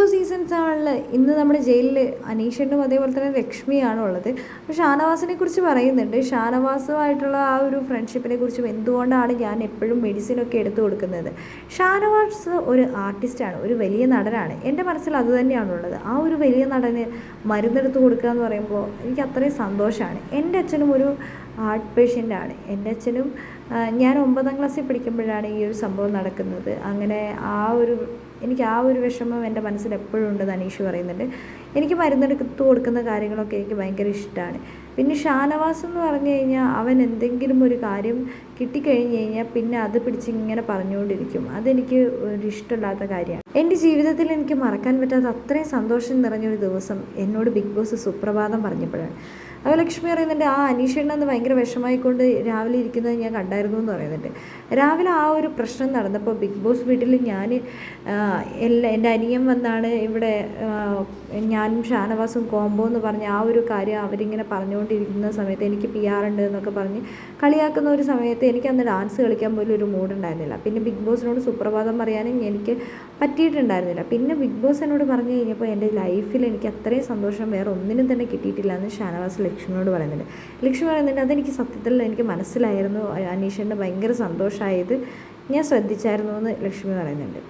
Boss season ഇന്ന് നമ്മുടെ ജയിലിൽ അനീഷനും അതേപോലെ തന്നെ ലക്ഷ്മിയാണ് ഉള്ളത്. അപ്പോൾ ഷാനവാസിനെ കുറിച്ച് പറയുന്നുണ്ട്. ഷാനവാസുമായിട്ടുള്ള ആ ഒരു ഫ്രണ്ട്ഷിപ്പിനെ കുറിച്ചും എന്തുകൊണ്ടാണ് ഞാൻ എപ്പോഴും മെഡിസിനൊക്കെ എടുത്തു കൊടുക്കുന്നത്? ഷാനവാസ് ഒരു ആർട്ടിസ്റ്റാണ് ഒരു വലിയ നടനാണ്. എന്റെ മനസ്സിൽ അത് തന്നെയാണുള്ളത് ആ ഒരു വലിയ നടന് മരുന്നെടുത്ത് കൊടുക്കുക എന്ന് പറയുമ്പോൾ എനിക്ക് അത്രയും സന്തോഷമാണ്. എന്റെ അച്ഛനും ഒരു ഹാർട്ട് പേഷ്യന്റാണ് എന്റെ അച്ഛനും ഞാൻ ഒമ്പതാം ക്ലാസ്സിൽ പഠിക്കുമ്പോഴാണ് ഈ ഒരു സംഭവം നടക്കുന്നത്. അങ്ങനെ ആ ഒരു എനിക്ക് ആ ഒരു വിഷമം എന്റെ മനസ്സിൽ എപ്പോഴും ഉണ്ടെന്ന് അനീഷ് പറയുന്നുണ്ട്. എനിക്ക് മരുന്നെടുത്ത് കൊടുക്കുന്ന കാര്യങ്ങളൊക്കെ എനിക്ക് ഭയങ്കര ഇഷ്ടമാണ്. പിന്നെ ഷാനവാസ് എന്ന് പറഞ്ഞു കഴിഞ്ഞാൽ അവൻ എന്തെങ്കിലും ഒരു കാര്യം കിട്ടിക്കഴിഞ്ഞ് കഴിഞ്ഞാൽ പിന്നെ അത് പിടിച്ച് ഇങ്ങനെ പറഞ്ഞുകൊണ്ടിരിക്കും. അതെനിക്ക് ഒരു ഇഷ്ടമില്ലാത്ത കാര്യമാണ്. എന്റെ ജീവിതത്തിൽ എനിക്ക് മറക്കാൻ പറ്റാത്ത അത്രയും സന്തോഷം നിറഞ്ഞൊരു ദിവസം എന്നോട് ബിഗ് ബോസ് സുപ്രഭാതം പറഞ്ഞപ്പോഴാണ്. അപ്പോൾ ലക്ഷ്മി പറയുന്നുണ്ട് ആ അനീഷണ്ണന്ന് ഭയങ്കര വിഷമായിക്കൊണ്ട് രാവിലെ ഇരിക്കുന്നത് ഞാൻ കണ്ടായിരുന്നു എന്ന് പറയുന്നുണ്ട്. രാവിലെ ആ ഒരു പ്രശ്നം നടന്നപ്പോൾ ബിഗ് ബോസ് വീട്ടിൽ ഞാൻ എല്ലാ എന്റെ അനിയൻ വന്നാണ് ഇവിടെ ഞാനും ഷാനവാസും കോംബോ എന്ന് പറഞ്ഞ ആ ഒരു കാര്യം അവരിങ്ങനെ പറഞ്ഞുകൊണ്ടിരിക്കുന്ന സമയത്ത് എനിക്ക് പി ആർ ഉണ്ട് എന്നൊക്കെ പറഞ്ഞ് കളിയാക്കുന്ന ഒരു സമയത്ത് എനിക്ക് അന്ന് ഡാൻസ് കളിക്കാൻ പോലും ഒരു മൂഡ് ഉണ്ടായിരുന്നില്ല. പിന്നെ ബിഗ് ബോസിനോട് സുപ്രഭാതം പറയാനും എനിക്ക് പറ്റിയിട്ടുണ്ടായിരുന്നില്ല. പിന്നെ ബിഗ് ബോസ് എന്നോട് പറഞ്ഞു കഴിഞ്ഞപ്പോൾ എന്റെ ലൈഫിൽ എനിക്ക് അത്രയും സന്തോഷം വേറെ ഒന്നിനും തന്നെ കിട്ടിയിട്ടില്ല എന്ന് ഷാനവാസ് ലക്ഷ്മിയോട് പറയുന്നുണ്ട്. ലക്ഷ്മി പറയുന്നുണ്ട് അതെനിക്ക് സത്യത്തിൽ എനിക്ക് മനസ്സിലായിരുന്നു. അനീഷിന്റെ ഭയങ്കര സന്തോഷമായത് ഞാൻ ശ്രദ്ധിച്ചായിരുന്നു എന്ന് ലക്ഷ്മി പറയുന്നുണ്ട്.